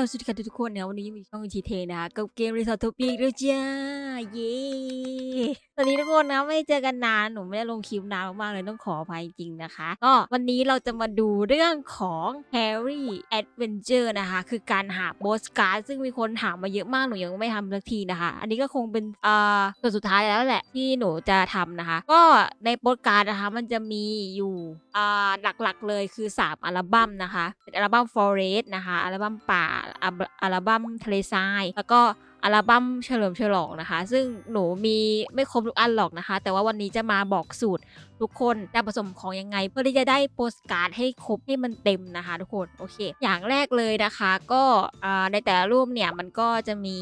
ลสวัสดีค่ะทุกคนนะวันนี้มีช่องจีเทนะคะกับเกมรีสอร์ทปีกด้วยจ้าเย้สวัสดีทุกคนนะไม่เจอกันนานหนูไม่ได้ลงคลิปนานมากๆเลยต้องขออภัยจริงนะคะก็วันนี้เราจะมาดูเรื่องของ Harry Adventure นะคะคือการหาโบสการ์ดซึ่งมีคนถามมาเยอะมากหนูยังไม่ทำสักทีนะคะ อันนี้ก็คงเป็นอ่าส่วนสุดท้ายแล้วแหละที่หนูจะทำนะคะ ก็ในโปสการ์ดนะคะมันจะมีอยู่อ่าหลักๆเลยคือ 3 อัลบั้มนะคะเป็นอัลบั้ม Forest นะคะอัลบั้มป่าอัลบั้มทะเลทราย แล้วก็ อัลบั้มเฉลิมฉลองนะคะ ซึ่งหนูมีไม่ครบทุกอันหรอกนะคะ แต่ว่าวันนี้จะมาบอกสูตรทุกคนจะผสมของยังไง เพื่อที่จะได้โปสการ์ดให้ครบให้มันเต็มนะคะ ทุกคนโอเค อย่างแรกเลยนะคะ ก็ในแต่ละรูปเนี่ยมันก็จะมี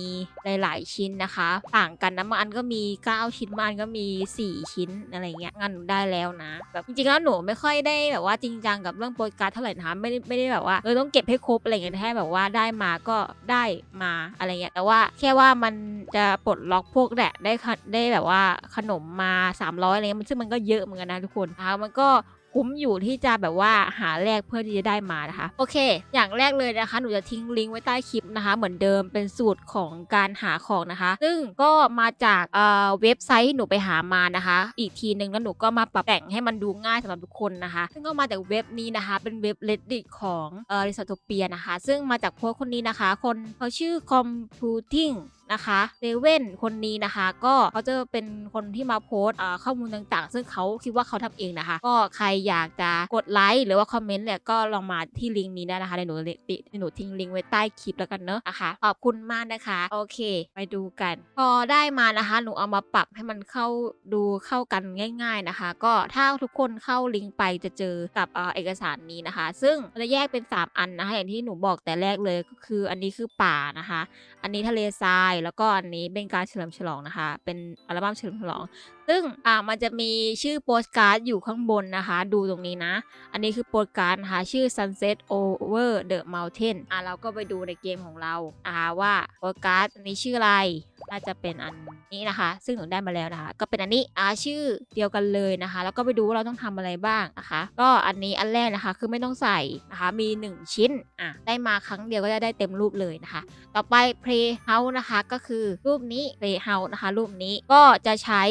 หลาย ๆ ชิ้นนะคะ ต่างกันนะบางอันก็มี 9 ชิ้นบางอันก็มี 4 ชิ้นอะไรเงี้ยงานหนูได้แล้วนะแบบจริง ๆ แล้วหนูไม่ค่อยได้แบบว่าจริงจังกับเรื่องโปสการ์ดเท่าไหร่นะคะไม่ได้ไม่ได้แบบว่าเออต้องเก็บให้ครบอะไรเงี้ยแค่แบบว่าได้มาก็ได้มาอะไรเงี้ยแต่ว่าแค่ค่ว่ามันจะปลดล็อกพวกแหละได้ได้แบบว่าขนมมา 300อะไรเงี้ยมันซึ่งมันก็เยอะเหมือนกันนะทุกคนนะคะมันก็ คุ้มอยู่ที่จะแบบว่าหาแลกเพื่อที่จะได้มานะคะ โอเค อย่างแรกเลยนะคะ หนูจะทิ้งลิงก์ไว้ใต้คลิปนะคะ เหมือนเดิมเป็นสูตรของการหาของนะคะ ซึ่งก็มาจากเอ่อเว็บไซต์ที่หนูไปหามานะคะ อีกทีหนึ่งแล้วหนูก็มาปรับแต่งให้มันดูง่ายสำหรับทุกคนนะคะ ซึ่งก็มาจากเว็บนี้นะคะ เป็นเว็บ reddit ของเอ่อ r e s o r t o p i a นะคะ ซึ่งมาจากโพสคนนี้นะคะ คนเขาชื่อ computing นะคะเซเว่นคนนี้นะคะ ก็เขาจะเป็นคนที่มาโพสต์ข้อมูลต่างๆ ซึ่งเขาคิดว่าเขาทำเองนะคะ ก็ใครอยากจะกดไลค์หรือว่าคอมเมนต์เนี่ยก็ลองมาที่ลิงก์นี้ได้นะคะเดี๋ยวหนูติเดี๋ยวหนูทิ้งลิงก์ไว้ใต้คลิปแล้วกันเนอะนะคะขอบคุณมากนะคะ โอเค ไปดูกัน พอได้มานะคะ หนูเอามาปรับให้มันเข้าดูเข้ากันง่าย ๆนะคะ ก็ถ้าทุกคนเข้าลิงก์ไปจะเจอกับเอกสารนี้นะคะ ซึ่งจะแยกเป็น 3 อันนะคะอย่างที่หนูบอกแต่แรกเลยก็คือ อันนี้คือป่านะคะ อันนี้ทะเลทรายแล้วก็อันนี้เป็นการเฉลิมฉลองนะคะ เป็นอัลบั้มเฉลิมฉลอง ซึ่งอ่ามันจะมีชื่อโปสการ์ดอยู่ข้างบนนะคะ ดูตรงนี้นะ อันนี้คือโปสการ์ดนะคะชื่อ Sunset Over the Mountain อ่าเราก็ไปดูในเกมของเรานะคะว่าโปสการ์ดนี้ชื่ออะไร น่าจะเป็นอันนี้นะคะ ซึ่งหนูได้มาแล้วนะคะ ก็เป็นอันนี้อาชื่อเดียวกันเลยนะคะ แล้วก็ไปดูว่าเราต้องทำอะไรบ้างนะคะ ก็อันนี้อันแรกนะคะ คือไม่ต้องใส่นะคะ มี 1 ชิ้นอะได้มาครั้งเดียวก็จะได้เต็มรูปเลยนะคะ ต่อไป Playhouse นะคะก็คือรูปนี้ Playhouse นะคะ รูปนี้ก็จะใช้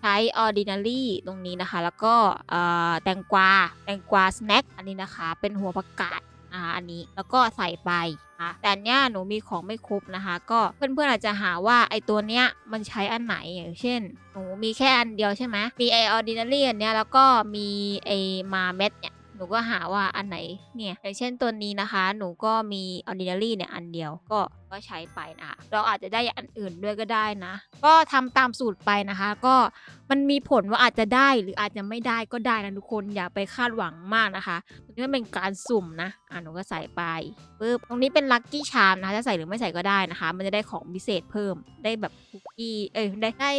ใช้ Ordinary ตรงนี้นะคะ แล้วก็แตงกวาแตงกวา snack อันนี้นะคะ เป็นหัวผักกาด นะคะอันนี้แล้วก็ใส่ไปนะแต่เนี้ยหนูมีของไม่ครบนะคะ ก็เพื่อนๆอาจจะหาว่าไอตัวเนี้ยมันใช้อันไหนอย่างเช่น หนูมีแค่อันเดียวใช่ไหมมีไอออร์ดินารีอันเนี้ยแล้วก็มีไอมาเม็ดเนี่ย หนูก็หาว่าอันไหนเนี่ยอย่างเช่นตัวนี้นะคะ หนูก็มี ordinary เนี่ยอันเดียวก็ก็ใช้ไปนะคะเราอาจจะได้อันอื่นด้วยก็ได้นะ ก็ทำตามสูตรไปนะคะ ก็มันมีผลว่าอาจจะได้หรืออาจจะไม่ได้ก็ได้นะทุกคนอย่าไปคาดหวังมากนะคะตรงนี้มันเป็นการสุ่มนะอะหนูก็ใส่ไปปึ๊บตรงนี้เป็นลัคกี้ชามนะคะจะใส่หรือไม่ใส่ก็ได้นะคะ มันจะได้ของพิเศษเพิ่มได้แบบคุกกี้เอ้ยได้ได้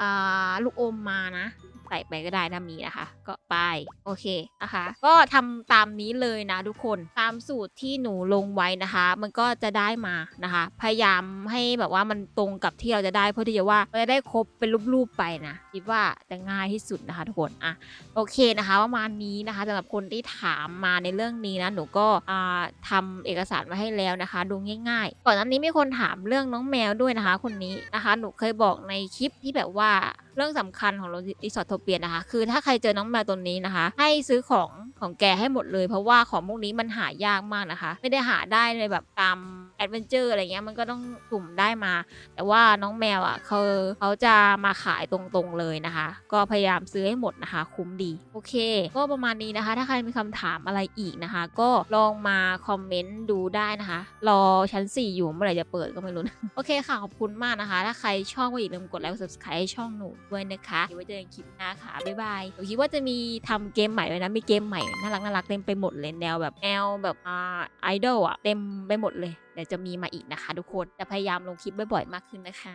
อ่าลูกอมมานะ ใส่ไปก็ได้ถ้ามีนะคะ ก็ไปโอเคนะคะ ก็ทำตามนี้เลยนะทุกคนตามสูตรที่หนูลงไว้นะคะ มันก็จะได้มานะคะ พยายามให้แบบว่ามันตรงกับที่เราจะได้เพื่อที่จะว่าจะได้ครบเป็นรูปๆไปนะคิดว่าจะง่ายที่สุดนะคะ ทุกคนอะโอเคนะคะประมาณนี้นะคะสำหรับคนที่ถามมาในเรื่องนี้นะหนูก็อ่าทำเอกสารมาให้แล้วนะคะ ดูง่ายๆก่อนหน้านี้มีคนถามเรื่องน้องแมวด้วยนะคะ คนนี้นะคะ หนูเคยบอกในคลิปที่แบบว่า เรื่องสำคัญของรีสอร์ทโทเปียนะคะ คือถ้าใครเจอน้องแมวตัวนี้นะคะ ให้ซื้อของ ของแกให้หมดเลย เพราะว่าของพวกนี้มันหายากมากนะคะ ไม่ได้หาได้ในแบบตามแอดเวนเจอร์อะไรเงี้ยมันก็ต้องสุ่มได้มา แต่ว่าน้องแมวอะเขาเขาจะมาขายตรงๆเลยนะคะ ก็พยายามซื้อให้หมดนะคะ คุ้มดี โอเค ก็ประมาณนี้นะคะ ถ้าใครมีคำถามอะไรอีกนะคะ ก็ลองมาคอมเมนต์ดูได้นะคะ รอชั้น 4 อยู่เมื่อไหร่จะเปิดก็ไม่รู้นะโอเคค่ะ ขอบคุณมากนะคะ ถ้าใครชอบก็อย่าลืมกดไลค์กด subscribe ให้ช่องหนูด้วยนะคะเดี๋ยวไว้เจอกันคลิปหน้าค่ะบ๊ายบายหนูคิดว่าจะมีทำเกมใหม่เลยนะมีเกมใหม่น่ารักน่ารักเต็มไปหมดเลยแนวแบบแนวแบบอ่าไอดอลอะเต็มไปหมดเลยเดี๋ยวจะมีมาอีกนะคะ ทุกคนจะพยายามลงคลิปบ่อยๆมากขึ้นนะคะ